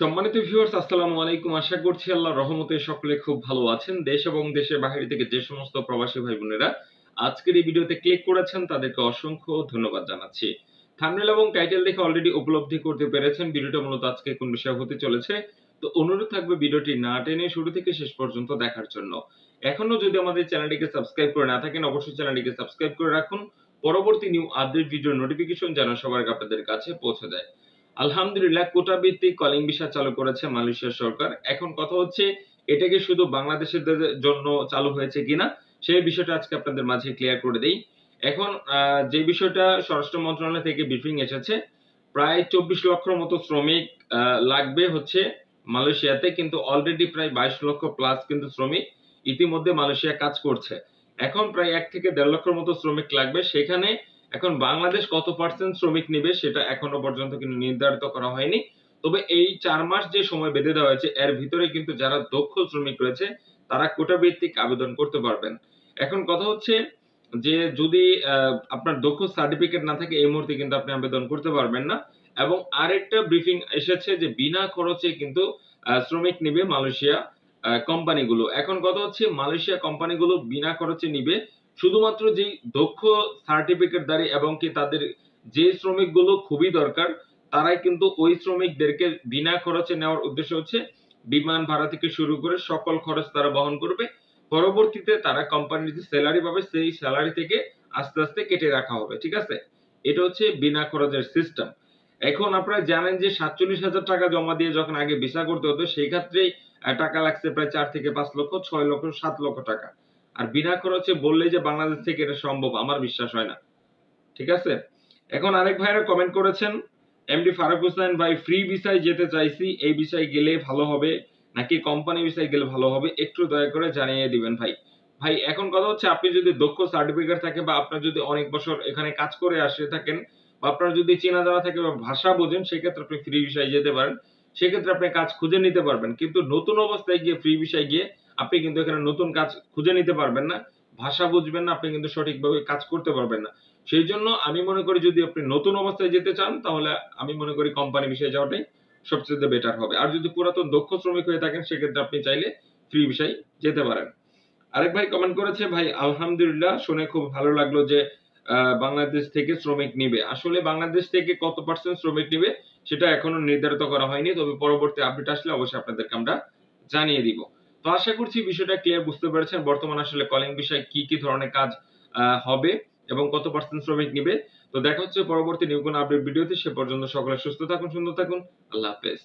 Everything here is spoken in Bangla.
সম্মানিত ভিউয়ার্স আসসালামু আলাইকুম। আশা করছি আল্লাহর রহমতে সকলে খুব ভালো আছেন। দেশ এবং দেশের বাইরে থেকে যে সমস্ত প্রবাসী ভাই বোনেরা আজকের এই ভিডিওতে ক্লিক করেছেন, তাদেরকে অসংখ্য ধন্যবাদ জানাচ্ছি। থাম্বনেল এবং টাইটেল দেখে অলরেডি উপলব্ধি করতে পেরেছেন। ভিডিওটা মূলত আজকে কোন বিষয় হতে চলেছে? তো অনুরোধ থাকবে ভিডিওটি না টেনে শুরু থেকে শেষ পর্যন্ত দেখার জন্য। এখনও যদি আমাদের চ্যানেলটিকে সাবস্ক্রাইব করে না থাকেন, অবশ্যই চ্যানেলটিকে সাবস্ক্রাইব করে রাখুন। পরবর্তী নিউ আপডেট ভিডিও নোটিফিকেশন যেন সবার আপনাদের কাছে পৌঁছে দেয় আলহামদুলিল্লাহ কোটা ভিত্তিক কলিং ভিসা চালু করেছে মালয়েশিয়া সরকার। এখন কথা হচ্ছে, এটা কি শুধু বাংলাদেশের জন্য চালু হয়েছে কিনা সেই বিষয়টা আজকে আপনাদের মাঝে ক্লিয়ার করে দেই। এখন যে বিষয়টা স্বরাষ্ট্র মন্ত্রণালয় থেকে ব্রিফিং এসেছে, প্রায় চব্বিশ লক্ষর মতো শ্রমিক লাগবে হচ্ছে মালয়েশিয়াতে, কিন্তু অলরেডি প্রায় বাইশ লক্ষ প্লাস কিন্তু শ্রমিক ইতিমধ্যে মালয়েশিয়া কাজ করছে। এখন প্রায় এক থেকে দেড় লক্ষর মতো শ্রমিক লাগবে। সেখানে এখন বাংলাদেশ কত পার্সেন্ট শ্রমিক নেবে সেটা এখনও পর্যন্ত কিন্তু নির্ধারিত করা হয়নি। তবে এই চার মাস যে সময় বেঁধে দেওয়া হয়েছে, এর ভিতরে কিন্তু যারা দক্ষ শ্রমিক রয়েছে, তারা কোটা ভিত্তিক আবেদন করতে পারবেন। এখন কথা হচ্ছে যে যদি আপনার দক্ষ সার্টিফিকেট না থাকে, এই মুহূর্তে কিন্তু আপনি আবেদন করতে পারবেন না। এবং আরেকটা ব্রিফিং এসেছে যে বিনা খরচে কিন্তু শ্রমিক নিবে মালয়েশিয়া কোম্পানিগুলো। এখন কথা হচ্ছে মালয়েশিয়া কোম্পানিগুলো বিনা খরচে নিবে। শুধুমাত্র যেই দক্ষ সার্টিফিকেটধারী এবং কি তাদের যে শ্রমিকগুলো খুবই দরকার তারাই কিন্তু ওই শ্রমিকদেরকে বিনা খরচে নেওয়ার উদ্দেশ্য হচ্ছে বিমান ভাড়া থেকে শুরু করে সকল খরচ তারা বহন করবে। পরবর্তীতে তারা কোম্পানির যে স্যালারি পাবে সেই স্যালারি থেকে আস্তে আস্তে কেটে রাখা হবে ঠিক আছে? এটা হচ্ছে বিনা খরচের সিস্টেম এখন আপনারা জানেন যে সাতচল্লিশ হাজার টাকা জমা দিয়ে যখন আগে ভিসা করতে হতো সেই ক্ষেত্রেই আহ, টাকা লাগছে প্রায় চার থেকে পাঁচ লক্ষ ছয় লক্ষ সাত লক্ষ টাকা। আর বিনা খরচে বললে যে বাংলাদেশ থেকে এটা সম্ভব, আমার বিশ্বাস হয় না। ঠিক আছে? এখন আরেক ভাইরা কমেন্ট করেছেন এমডি ফারুক হোসেন, ভাই ফ্রি ভিসায় যেতে চাইছি, এই বিষয়ে গেলে ভালো হবে? নাকি কোম্পানি ভিসায় গেলে ভালো হবে? একটু দয়া করে জানিয়ে দিবেন ভাই। ভাই, এখন কথা হচ্ছে আপনি যদি দক্ষ সার্টিফিকেট থাকে বা আপনার যদি অনেক বছর এখানে কাজ করে আসে থাকেন বা আপনার যদি চেনা জানা থাকে বা ভাষা বোঝেন, সেক্ষেত্রে আপনি ফ্রি ভিসায় যেতে পারেন। সেক্ষেত্রে আপনি কাজ খুঁজে নিতে পারবেন। কিন্তু নতুন অবস্থায় গিয়ে ফ্রি ভিসায় গিয়ে আপনি কিন্তু এখানে নতুন কাজ খুঁজে নিতে পারবেন না, ভাষা বুঝবেন না, আপনি কিন্তু সঠিকভাবে কাজ করতে পারবেন না। সেই জন্য আমি মনে করি যদি আপনি নতুন অবস্থায় যেতে চান, তাহলে আমি মনে করি কোম্পানি বিষয়ে যাওয়াটাই সবচেয়ে বেটার হবে। আর যদি পুরাতন দক্ষ শ্রমিক হয়ে থাকেন, সেক্ষেত্রে আপনি চাইলে ফ্রি বিষয় যেতে পারেন। আরেক ভাই কমেন্ট করেছে, ভাই, আলহামদুলিল্লাহ, শুনে খুব ভালো লাগল যে বাংলাদেশ থেকে শ্রমিক নিবে। আসলে বাংলাদেশ থেকে কত পার্সেন্ট শ্রমিক নিবে, সেটা এখনও নির্ধারিত করা হয়নি। তবে পরবর্তী আপডেট আসলে অবশ্যই আপনাদেরকে আমরা জানিয়ে দিব। তো আশা করছি বিষয়টা ক্লিয়ার বুঝতে পেরেছেন। বর্তমানে আসলে কলিং বিষয়ে কি কি ধরনের কাজ হবে এবং কত পার্সেন্ট শ্রমিক নিবে। তো দেখা হচ্ছে পরবর্তী কোনো আপডেট ভিডিওতে। সে পর্যন্ত সকলে সুস্থ থাকুন, সুন্দর থাকুন। আল্লাহ হাফেজ।